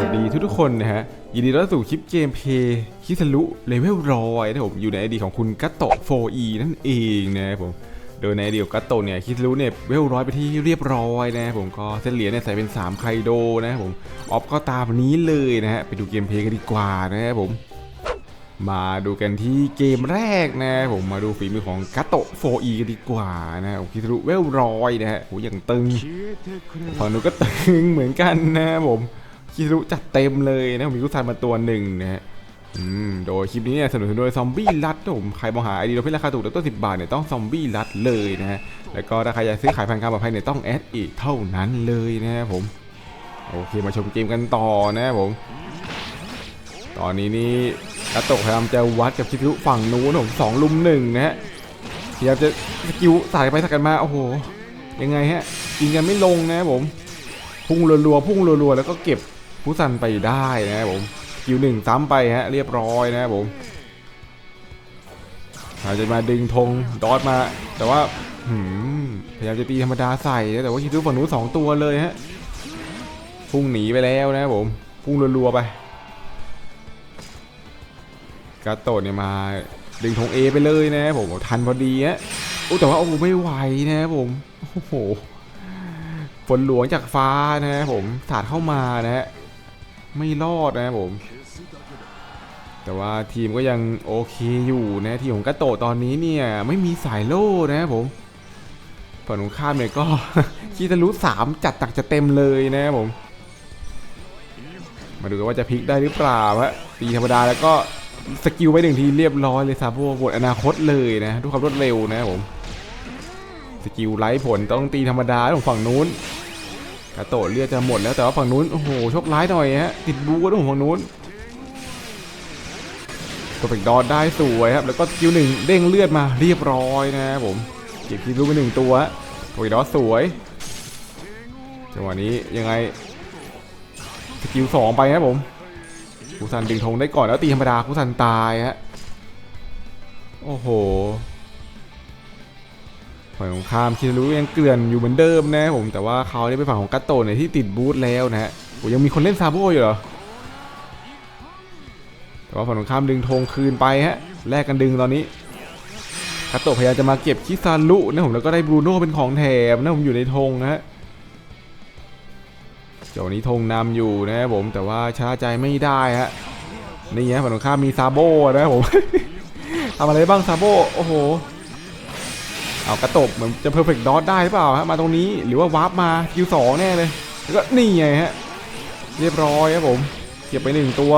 วัสดีทุกๆคนนะฮะ ยินดีต้อนรับสู่คลิปเกมเพย์คิสลุเลเวลร้อยนะผมอยู่ในไอดีของคุณกัตโตะ 4e นั่นเองนะครับผมโดยในไอดีของกัตโตะเนี่ยคิสลุเนี่ยเวลร้อยไปที่เรียบร้อยนะผมก็เส้นเหรียญเนี่ยใส่เป็น 3 ไคโดนะครับผมออฟก็ตามนี้เลยนะฮะ ไปดูเกมเพย์กันดีกว่านะครับผมมาดูกันที่เกมแรกนะผมมาดูฝีมือของกัตโตะ 4e กันดีกว่านะผมคิสลุเวลร้อยนะฮะโหอย่างตึงฝั่งนู้นก็ตึงเหมือนกันนะผม คิรุจัดเต็มเลยนะผมมีกุซานมาตัวหนึ่งนะฮะโดยคลิปนี้เนี่ยสนับสนุนโดยซอมบี้รัดนะผมใครมองหาไอเดียเราเพื่ราคาถูกต่ต้นสิบบาทเนี่ยต้องซอมบี้รัดเลยนะฮะแล้วก็ถ้าใครอยากซื้อขายพันธุ์การปลอดภัยเนี่ยต้องแอดอีกเท่านั้นเลยนะครับผมโอเคมาชมเกมกันต่อนะครับผม ตอนนี้นี่กระตกพยายามจะวัดกับคิรุฝั่งนู้นผมสองลุมหนึ่งนะฮะพยายามจะสกิลสายไปสกันมาโอ้โหยังไงฮะยิงกันไม่ลงนะครับผมพุ่งรัวๆพุ่งรัวๆแล้วก็เก็บ ผู้สันไปได้นะครับผมคิวหนึ่งซ้ำไปฮะเรียบร้อยนะครับผมอาจจะมาดึงธงดอทมา แต่ว่าพยายามจะตีธรรมดาใส่นะแต่ว่าคิดดูฝั่งนู้นสองตัวเลยฮะพุ่งหนีไปแล้วนะครับผมพุ่งรัวๆไปกาโตะเนี่ยมาดึงธงเอไปเลยนะครับผมทันพอดีฮะโอ้แต่ว่าโอ้ไม่ไหวนะครับผมโอ้โหฝนหลวงจากฟ้านะครับผมสาดเข้ามานะฮะ ไม่รอดนะครับผม แต่ว่าทีมก็ยังโอเคอยู่นะทีมของกาโตะตอนนี้เนี่ยไม่มีสายโล่นะครับผมฝั่งตรงข้ามเนี่ยก็คีตารุสามจัดตักจะเต็มเลยนะครับผม มาดูกันว่าจะพลิกได้หรือเปล่าฮะตีธรรมดาแล้วก็สกิลไปหนึ่งทีเรียบร้อยเลยซาโบหมดอนาคตเลยนะด้วยความรวดเร็วนะครับผม สกิลไร้ผลต้องตีธรรมดาของฝั่งนู้น กาโตะเลือดจะหมดแล้วแต่ว่าฝั่งนู้นโอ้โหโชคร้ายหน่อยฮะติดบูก็ต้องฝั่งนู้นตัวเป็กดอดได้สวยครับแล้วก็สกิลหนึ่งเด้งเลือดมาเรียบร้อยนะครับผมเก็บคิดรู้ไปหนึ่งตัวตัวเป็กดอดสวยจังหวะนี้ยังไงสกิลสองไปครับผมคูซันดึงธงได้ก่อนแล้วตีธรรมดาคูซันตายฮะโอ้โห ฝั่งของข้ามคิรู้ยังเกลื่อนอยู่เหมือนเดิมนะผมแต่ว่าเขาได้ไปฝั่งของกัตโตะเนี่ยที่ติดบูธแล้วนะฮะโอ้ยังมีคนเล่นซาโบอยู่เหรอแต่ว่าฝั่งของข้ามดึงธงคืนไปฮะแลกกันดึงตอนนี้กัตโตะพยายามจะมาเก็บคิซารุนะผมแล้วก็ได้บรูโน่เป็นของแถมนะผมอยู่ในธงนะฮะเจ้านี้ธงนำอยู่นะผมแต่ว่าช้าใจไม่ได้ฮะนี่ฮะฝั่งของข้ามมีซาโบนะผมทำอะไรบ้างซาโบโอ้โห เอากระตบเหมือนจะเพอร์เฟกต์ดอทได้หรือเปล่าฮะมาตรงนี้หรือว่าวาร์ปมาคิวสองแน่เลยแล้วก็นี่ไงฮะเรียบร้อยครับผมเก็บไปหนึ่งตัว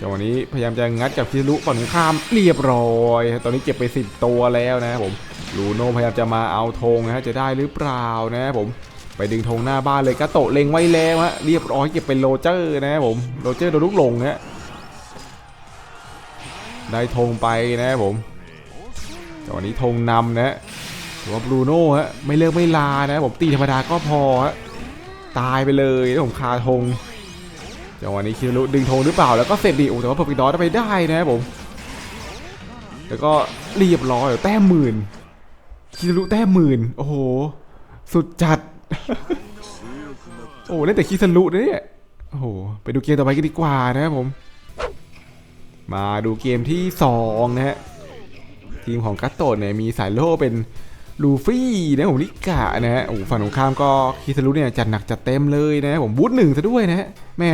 จังหวะนี้พยายามจะงัดกับคิรุฝั่งข้ามเรียบร้อยฮะตอนนี้เก็บไปสิบตัวแล้วนะครับผมลูโนพยายามจะมาเอาธงนะฮะจะได้หรือเปล่านะครับผมไปดึงธงหน้าบ้านเลยกระโตเล็งไว้แล้วฮะเรียบร้อยเก็บเป็นโรเจอร์นะครับผมโรเจอร์โดนลูกหลงฮะได้ธงไปนะครับผม วันนี้ธงนำนะฮะถือว่าบรูโน่ฮะไม่เลิกไม่ลานะ ผมตีธรรมดาก็พอฮะตายไปเลยนะผมคาธงจังหวะนี้คิรุดึงธงหรือเปล่าแล้วก็เสร็จดีโอ้แต่ว่าพอปิดดอสไปได้นะผมแล้วก็เรียบร้อยแต้มหมื่นคิรุแต้มหมื่นโอ้โห สุดจัด โอ้เล่นแต่คิสรุนะเนี่ยโอ้โหไปดูเกมต่อไปกันดีกว่านะครับผม มาดูเกมที่สองนะฮะ ทีมของกัตโตะเนี่ยมีสายโล่เป็นลูฟี่นะผมลิกะนะฮะโอ้ฝั่งตรงข้ามก็คิสรุเนี่ยจัดหนักจัดเต็มเลยนะผมบูทหนึ่งซะด้วยนะฮะแม่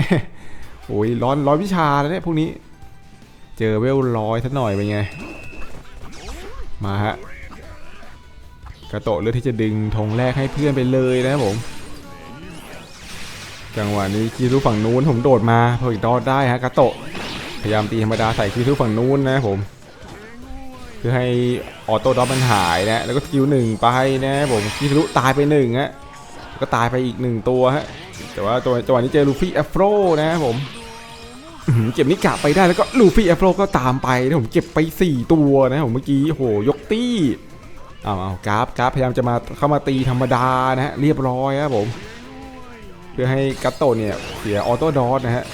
โอ้ยร้อนร้อนวิชาแล้วเนี่ยพวกนี้ เจอเวลร้อยสักหน่อยเป็นไง มาฮะกาโตะเลือกที่จะดึงธงแรกให้เพื่อนไปเลยนะครับผม จังหวะนี้คิรุฝั่งนู้นผมโดดมาพออีกดอดได้ฮะกาโตะพยายามตีธรรมดาใส่คิรุฝั่งนู้นนะครับผม เพื่อให้ออโต้ดอปมันหายนะ แล้วก็สกิลหนึ่งไปนะผมคิรุตายไปหนึ่งฮะก็ตายไปอีกหนึ่งตัวฮะ แต่ว่าตัวจังหวะนี้เจอลูฟี่แอฟโรนะผมเก็บนิกะไปได้แล้วก็ลูฟี่แอฟโรก็ตามไปนะผมเก็บไป 4 ตัวนะผมเมื่อกี้โหยกตี้เอาเอากราฟกราฟพยายามจะมาเข้ามาตีธรรมดานะฮะเรียบร้อยครับผม เพื่อให้กัตโตเนี่ยเสียออโต้ดอทนะฮะ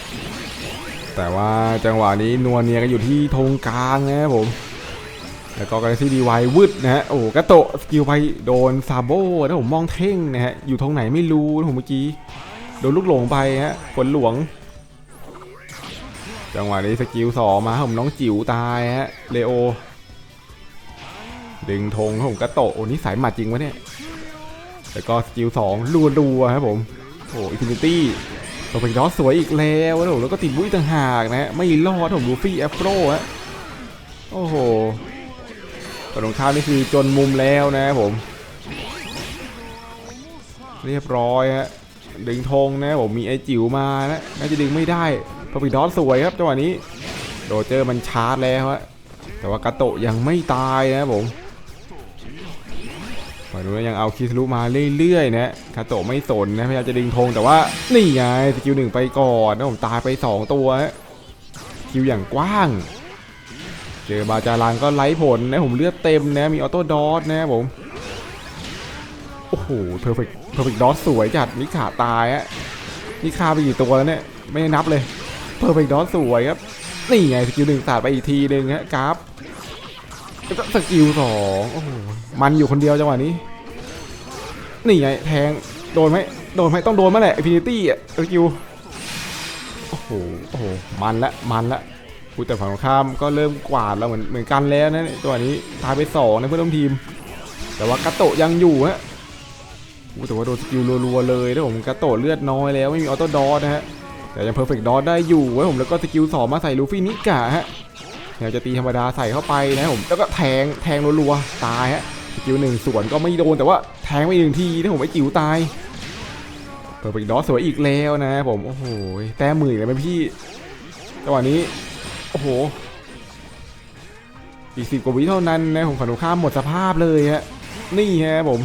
แต่ว่าจังหวะนี้นวลเนียกันอยู่ที่ธงกลางนะครับผม แล้วก็กาแล็กซี่ดีไววืดนะฮะ โอ้กระโตะสกิลไปโดนซาโบนะผมมองเท่งนะฮะ อยู่ตรงไหนไม่รู้นะผมเมื่อกี้ โดนลูกหลงไปฮะฝนหลวง จังหวะนี้สกิลสองมาผมน้องจิ๋วตายฮะ เลโอ ดึงธงผมกระโตะโอ้นี่สายหมัดจริงวะเนี่ย แล้วก็สกิลสองรัวๆครับผม โอ้อินฟินิตี้ตัวเป็นยอดสวยอีกแล้วนะผมแล้วก็ติดบุ้ยต่างหากนะฮะไม่รอดผมลูฟี่แอฟโรฮะ โอ้โห กระดงข้าวนี่คือจนมุมแล้วนะครับผม เรียบร้อยฮะดึงธงนะผมมีไอจิ๋วมานะน่าจะดึงไม่ได้พราะปีดอสสวยครับจังหวะนี้โรเจอร์มันชาร์จแล้วฮะแต่ว่ากาโตะยังไม่ตายนะผมฝั่งนู้นยังเอาคิสรุมาเรื่อยๆนะคาโตะไม่สนนะพยายามจะดึงธงแต่ว่านี่ไงสกิลหนึ่งไปก่อนนะผมตายไป 2 ตัวฮะคิวอย่างกว้าง เจอบาจารังก็ไล่ผลนะผมเลือดเต็มนะมีออโต้ดอสนะผมโอ้โหเพอร์เฟกต์เพอร์เฟกต์ดอสสวยจัดนิขาตายอะนิคาไปกี่ตัวแล้วเนี่ยไม่ได้นับเลยเพอร์เฟกต์ดอสสวยครับนี่ไงสกิลหนึ่งสาดไปอีกทีหนึ่งฮะกราฟสกิลสองโอ้โหมันอยู่คนเดียวจังหวะนี้นี่ไงแทงโดนไหมโดนไหมต้องโดนมาแหละอินฟินิตี้อะสกิลโอ้โหโอ้โหมันละมันละ พูดแต่ฝั่งตรงข้ามก็เริ่มกวาดแล้วเหมือนเหมือนกันแล้วนะตัวนี้ตายไปสองนะเพื่อนร่วมทีม แต่ว่ากาโตะยังอยู่ฮะอู้แต่ว่าโดนสกิลรัวๆเลยนะผมกระโตดเลือดน้อยแล้วไม่มีออโต้ดอทนะฮะแต่ยังเพอร์เฟกต์ดอทได้อยู่ไว้ผมแล้วก็สกิลสองมาใส่ลูฟี่นิกะฮะเดี๋ยวจะตีธรรมดาใส่เข้าไปนะผมแล้วก็แทงแทงรัวๆตายฮะสกิลหนึ่งส่วนก็ไม่โดนแต่ว่าแทงไปหนึ่งทีนะผมไอ้จิ๋วตายเพอร์เฟกต์ดอทสวยอีกแล้วนะผมโอ้โหแต้มหมื่นเลยไหมพี่จังหวะนี้ โอ้โหอีกสิบกว่าวิเท่านั้นนะผมฝันตรงข้ามหมดสภาพเลยฮะนี่ฮะผม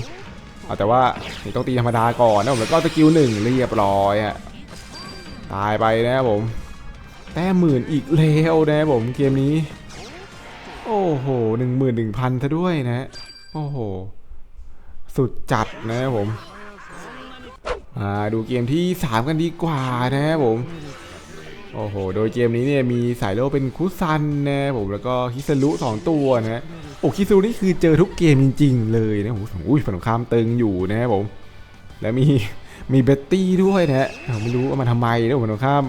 เอาแต่ว่านี่ต้องตีธรรมดาก่อนนะผมแล้วก็สกิลหนึ่งเรียบร้อยอะตายไปนะครับผม แต้มหมื่นอีกแล้วนะผมเกมนี้ โอ้โหหนึ่งหมื่นหนึ่งพันซะด้วยนะโอ้โห สุดจัดนะครับผมมาดูเกมที่ 3 กันดีกว่านะครับผม โอ้โห โดยเกมนี้เนี่ยมีสายโลเป็นคุซันนะผมแล้วก็ฮิซารุสองตัวนะโอ้คิซูนี่คือเจอทุกเกมจริง ๆ เลยนะโอ้โหอุ้ยฝั่งตรงข้ามตึงอยู่นะครับผม แล้วมีมีเบตตี้ด้วยนะฮะไม่รู้ว่ามันทำไมนะฝั่งตรงข้าม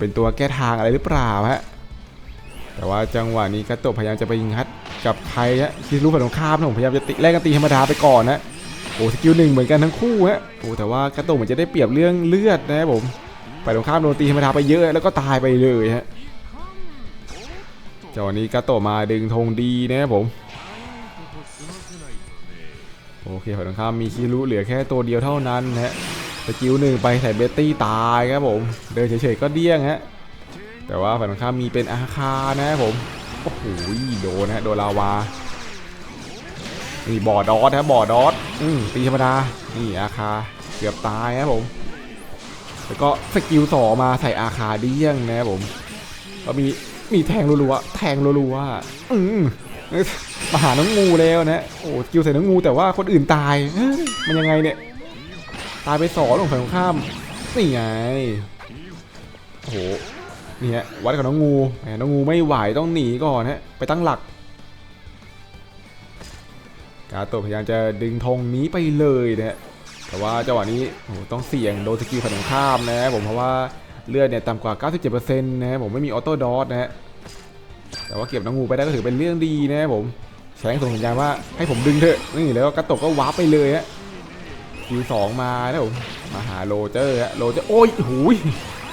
เป็นตัวแก้ทางอะไรหรือเปล่าฮะแต่ว่าจังหวะนี้กระโตะพยายามจะไปยิงฮัดกับใครฮะคิซูฝั่งตรงข้ามนะผมพยายามจะติแรกกันตีธรรมดาไปก่อนนะโอ้สกิลหนึ่งเหมือนกันทั้งคู่ฮะโอ้แต่ว่ากระโตะเหมือนจะได้เปรียบเรื่องเลือดนะครับผม ฝ่ายตรงข้ามโดนตีธรรมดาไปเยอะแล้วก็ตายไปเลยฮะจังหวะนี้กาโตมาดึงธงดีนะครับผมโอเคฝั่งตรงข้ามมีคิรุเหลือแค่ตัวเดียวเท่านั้นนะฮะสกิลหนึ่งไปใส่เบตตี้ตายครับผมเดินเฉยๆก็เดี้ยงฮะแต่ว่าฝั่งตรงข้ามมีเป็นอาคานะครับผมโอ้โหโดนนะโดนลาวานี่บอดดอสครับอดดอสอืมตีธรรมดานี่อาคาเกือบตายครับผม แล้วก็สกิลสอมาใส่อาคาเดี้ยงนะครับผม ก็มีมีแทงรัวๆแทงรัวๆอืมมาหาน้องงูแล้วนะโอ้สกิลใส่น้องงูแต่ว่าคนอื่นตายมันยังไงเนี่ย ตายไปสองลงฝั่งตรงข้ามนี่ไงโอ้โหนี่ฮะวัดกับน้องงูหน้องงูไม่ไหวต้องหนีก่อนฮะไปตั้งหลักกาโตะพยายามจะดึงธงนี้ไปเลยนะฮะ แต่ว่าจังหวะนี้โอ้ต้องเสี่ยงโดนสกิลฝั่งข้ามนะผมเพราะว่าเลือดเนี่ยต่ำกว่า 97%นะครับผมไม่มีออโต้ดอทนะฮะแต่ว่าเก็บน้องงูไปได้ก็ถือเป็นเรื่องดีนะครับผมแชงส่งสัญญาณว่าให้ผมดึงเถอะนี่แล้วกระตกก็วาร์ปไปเลยฮะคิวสองมานะผมมาหาโรเจอร์ฮะโรเจอร์โอ้ยหูย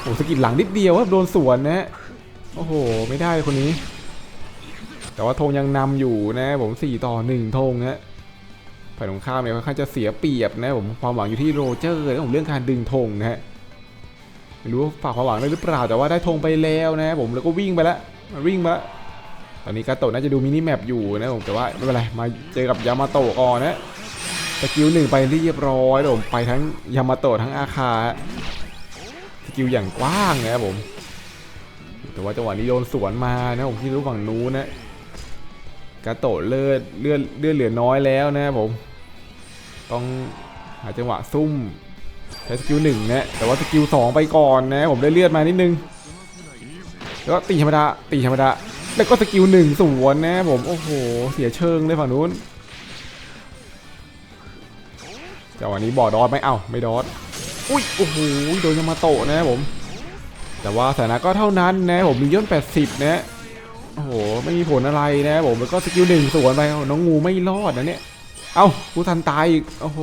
โอ้สกิลหลังนิดเดียวครับโดนสวนนะฮะโอ้โห ไม่ได้คนนี้ แต่ว่าธงยังนำอยู่นะผม4ต่อ1ธงฮะ ฝ่ายตรงข้ามเนี่ยค่อนข้างจะเสียเปรียบนะผมความหวังอยู่ที่โรเจอร์นะผมเรื่องการดึงธงนะฮะไม่รู้ฝากความหวังได้หรือเปล่าแต่ว่าได้ธงไปแล้วนะผมแล้วก็วิ่งไปแล้วมาวิ่งมาแล้วตอนนี้กาโตะน่าจะดูมินิแมปอยู่นะผมแต่ว่าไม่เป็นไรมาเจอกับยามาโตะก่อนนะสกิลหนึ่งไปเรียบร้อยนะผมไปทั้งยามาโตะทั้งอาคาสกิลอย่างกว้างนะครับผม แต่ว่าจังหวะนี้โดนสวนมานะผมที่รู้ฝั่งนู้นนะกาโตะเลือดเลือดเลือดเหลือน้อยแล้วนะครับผม ต้องหาจังหวะซุ่มใช้สกิลหนึ่งนะแต่ว่าสกิลสองไปก่อนนะผมได้เลือดมานิดนึงแล้วก็ตีธรรมดาตีธรรมดาแล้วก็สกิลหนึ่งสวนนะผมโอ้โหเสียเชิงเลยฝั่งนู้นจังหวะนี้บอดดอสไหมเอ้าไม่ดอสอุ้ยโอ้โหโดนยามาโตะนะผม แต่ว่าสถานะก็เท่านั้นนะผมมีย่น80 นะโอ้โหไม่มีผลอะไรนะผมแล้วก็สกิลหนึ่งสวนไปน้องงูไม่รอดนะเนี่ย เอ้าผู้ทันตายอีก โอ้โห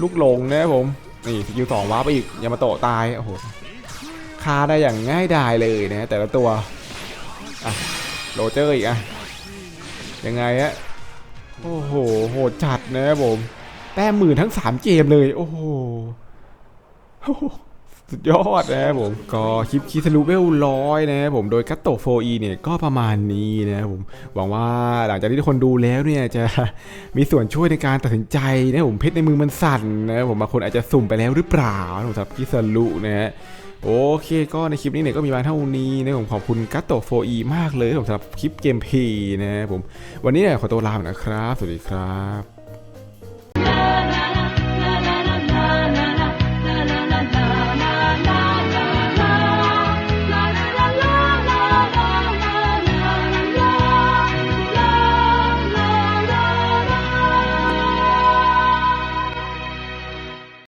ลูกหลงนะผม นี่สกิลสองว้าร์ปไปอีก ยามาโตะตาย โอ้โหฆ่าได้อย่างง่ายดายเลยนะ แต่ละตัว อะ โรเจอร์อีกอะ ยังไงฮะ โอ้โห โหดจัดนะผม แต้มหมื่นทั้ง3เกมเลย โอ้โหโอ้โห สุดยอดนะครับผมก็คลิปคิสลูเวลร้อยนะครับผมโดยกัตโตโฟอีเนี่ยก็ประมาณนี้นะครับผมหวังว่าหลังจากที่ทุกคนดูแล้วเนี่ยจะมีส่วนช่วยในการตัดสินใจนะครับผมเพชรในมือมันสั่นนะครับผมบางคนอาจจะสุ่มไปแล้วหรือเปล่าผมสำหรับคิสลูนะฮะโอเคก็ในคลิปนี้เนี่ยก็มีมาเท่านี้นะครับผมขอบคุณกัตโตโฟอีมากเลยผมสำหรับคลิปเกมพลย์นะครับผมวันนี้เนี่ยขอตัวลาไปนะครับ สวัสดีครับ